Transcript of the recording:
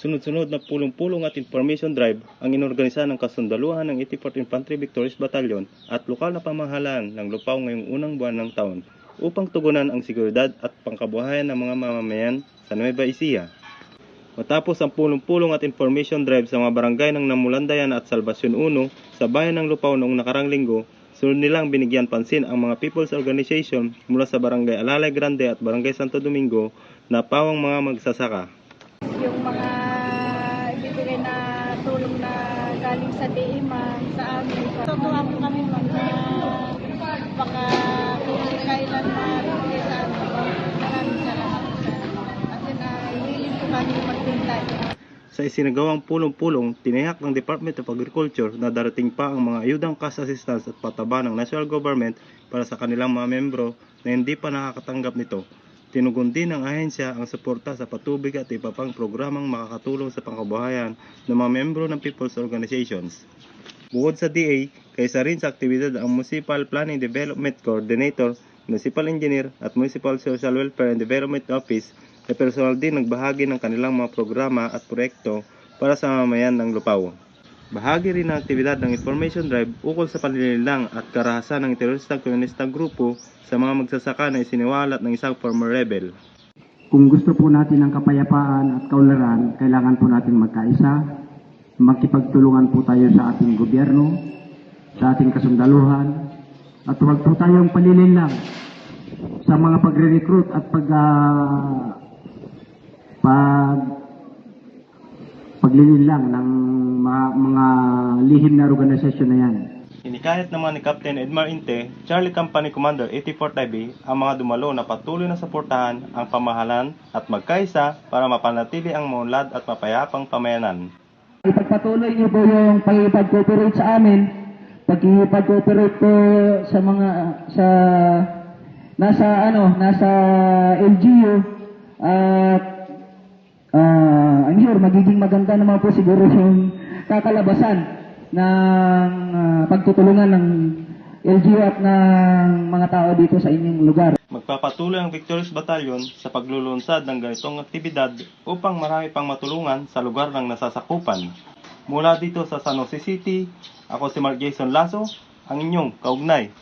Sunod-sunod na pulong-pulong at information drive ang inorganisa ng kasundaluhan ng 84th Infantry Victories Battalion at lokal na pamahalaan ng Lupao ngayong unang buwan ng taon upang tugunan ang seguridad at pangkabuhayan ng mga mamamayan sa Nueva Ecija. Matapos ang pulong-pulong at information drive sa mga barangay ng Namulandayan at Salvacion 1 sa bayan ng Lupao noong nakarang linggo, sunod nilang binigyan pansin ang mga people's organization mula sa barangay Alalay Grande at barangay Santo Domingo na pawang mga magsasaka. yung mga ibibigay na tulong na galing sa DEMA sa amin. Tutuwa po kami ma'am na baka kailan bibigay sa amin. Maraming salamat po sa Kasi na willing po kami magtintay. Sa isinagawang pulong-pulong, tiniyak ng Department of Agriculture na darating pa ang mga ayudang cash assistance at pataba ng national government para sa kanilang mga membro na hindi pa nakakatanggap nito. Tinugon din ng ahensya ang suporta sa patubig at iba pang programang makakatulong sa pangkabuhayan ng mga membro ng people's organizations. Bukod sa DA, kaysa rin sa aktibidad ang Municipal Planning Development Coordinator, Municipal Engineer at Municipal Social Welfare and Development Office na personal din nagbahagi ng kanilang mga programa at proyekto para sa mamamayan ng Lupao. Bahagi rin ng aktibidad ng information drive ukol sa panlililang at karahasan ng teroristang komunistang grupo sa mga magsasaka na isiniwalat ng isang former rebel. Kung gusto po natin ng kapayapaan at kaunlaran, kailangan po natin magkaisa, magkipagtulungan po tayo sa ating gobyerno, sa ating kasundaluhan, at huwag po tayong palilinlang sa mga pagre-recruit at pag, ah, pag paglilinlang ng mga, mga lihim na organisasyon na yan. Inikayat naman ni Captain Edmar Inte, Charlie Company Commander 84th IB, ang mga dumalo na patuloy na suportahan ang pamahalan at magkaisa para mapanatili ang maunlad at mapayapang pamayanan. Ipagpatuloy niyo po yung pag-cooperate sa amin, pag-cooperate po sa mga sa nasa ano, nasa LGU at ah, I'm sure magiging maganda naman po siguro yung kakalabasan ng ah, pagtutulungan ng LGU at ng mga tao dito sa inyong lugar. Magpapatuloy ang Victorious Battalion sa paglulunsad ng ganitong aktibidad upang marami pang matulungan sa lugar ng nasasakupan. Mula dito sa San Jose City, ako si Mark Jason Lasso, ang inyong kaugnay